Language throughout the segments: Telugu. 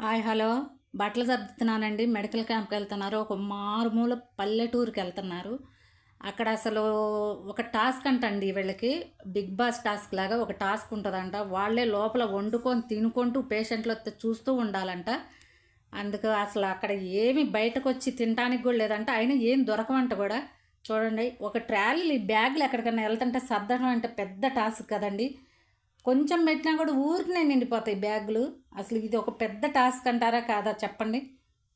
Hi hello. బట్టలు సర్దుతున్నానండి. మెడికల్ క్యాంప్కి వెళ్తున్నారు. ఒక మారుమూల పల్లెటూరుకి వెళ్తున్నారు. అక్కడ అసలు ఒక టాస్క్ అంటండి వీళ్ళకి. బిగ్ బాస్ టాస్క్ లాగా ఒక టాస్క్ ఉంటుందంట. వాళ్ళే లోపల వండుకొని తినుకుంటూ పేషెంట్లు వస్తే చూస్తూ ఉండాలంట. అందుకు అసలు అక్కడ ఏమి బయటకు వచ్చి తినడానికి కూడా లేదంట. అయినా ఏం దొరకవంట కూడా. చూడండి. ఒక ట్రాలీ బ్యాగ్లు ఎక్కడికైనా వెళ్తుంటే సర్దడం అంటే పెద్ద టాస్క్ కదండి. కొంచెం పెట్టినా కూడా ఊరికనే నిండిపోతాయి బ్యాగులు. అసలు ఇది ఒక పెద్ద టాస్క్ అంటారా కాదా చెప్పండి.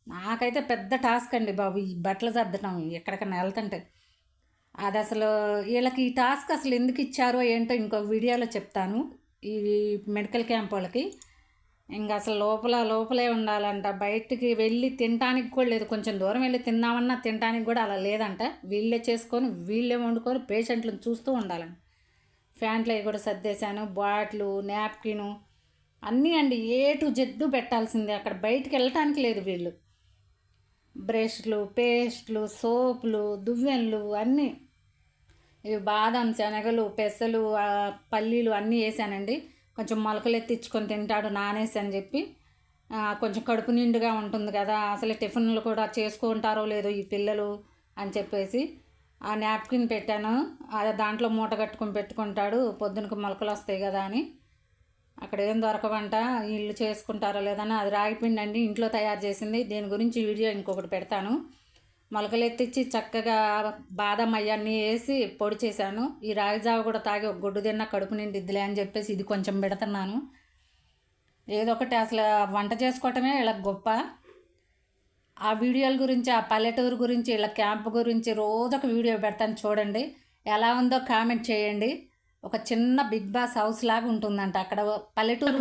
నాకైతే పెద్ద టాస్క్ అండి బాబు ఈ బట్టలు సర్దటం ఎక్కడికైనా వెళ్తుంటే. అది అసలు వీళ్ళకి ఈ టాస్క్ అసలు ఎందుకు ఇచ్చారో ఏంటో ఇంకొక వీడియోలో చెప్తాను ఈ మెడికల్ క్యాంప్ వాళ్ళకి. ఇంకా అసలు లోపల లోపలే ఉండాలంట. బయటికి వెళ్ళి తినడానికి కూడా లేదు. కొంచెం దూరం వెళ్ళి తిందామన్నా తినడానికి కూడా అలా లేదంట. వీళ్ళే చేసుకొని వీళ్ళే వండుకొని పేషెంట్లను చూస్తూ ఉండాలంట. ఫ్యాంట్లు అవి కూడా సర్దేశాను బాటిలు నాప్కిను అన్నీ అండి ఏ టు జెడ్ పెట్టాల్సిందే. అక్కడ బయటికి వెళ్ళటానికి లేదు వీళ్ళు. బ్రష్లు పేస్ట్లు సోపులు దువ్వెన్లు అన్నీ. ఇవి బాదం శనగలు పెసలు పల్లీలు అన్నీ వేసానండి. కొంచెం మొలకలు ఎత్తించుకొని తింటాడు నానేసి అని చెప్పి. కొంచెం కడుపు నిండుగా ఉంటుంది కదా అసలు టిఫిన్లు కూడా చేసుకుంటారో లేదో ఈ పిల్లలు అని చెప్పేసి. ఆ నాప్కిన్ పెట్టాను. అదే దాంట్లో మూట కట్టుకొని పెట్టుకుంటాడు. పొద్దునకు మొలకలు వస్తాయి కదా అని. అక్కడ ఏం దొరకవంట? ఇల్లు చేసుకుంటారో లేదని అది రాగిపిండి అండి. ఇంట్లో తయారు చేసింది. దీని గురించి వీడియో ఇంకొకటి పెడతాను. మొలకలు ఎత్తిచ్చి చక్కగా బాదం అయ్యన్నీ వేసి పొడి చేశాను. ఈ రాగి జావ కూడా తాగి ఒక గుడ్డు తిన్న కడుపు నిండిద్దిలే అని చెప్పేసి ఇది కొంచెం పెడుతున్నాను. ఏదో ఒకటి అసలు వంట చేసుకోవటమే ఇలా గొప్ప. ఆ వీడియోల గురించి ఆ పల్లెటూరు గురించి ఇలా క్యాంప్ గురించి రోజు ఒక వీడియో పెడతాను చూడండి. ఎలా ఉందో కామెంట్ చేయండి. ఒక చిన్న బిగ్ బాస్ హౌస్ లాగా ఉంటుందంట. అక్కడ పల్లెటూరు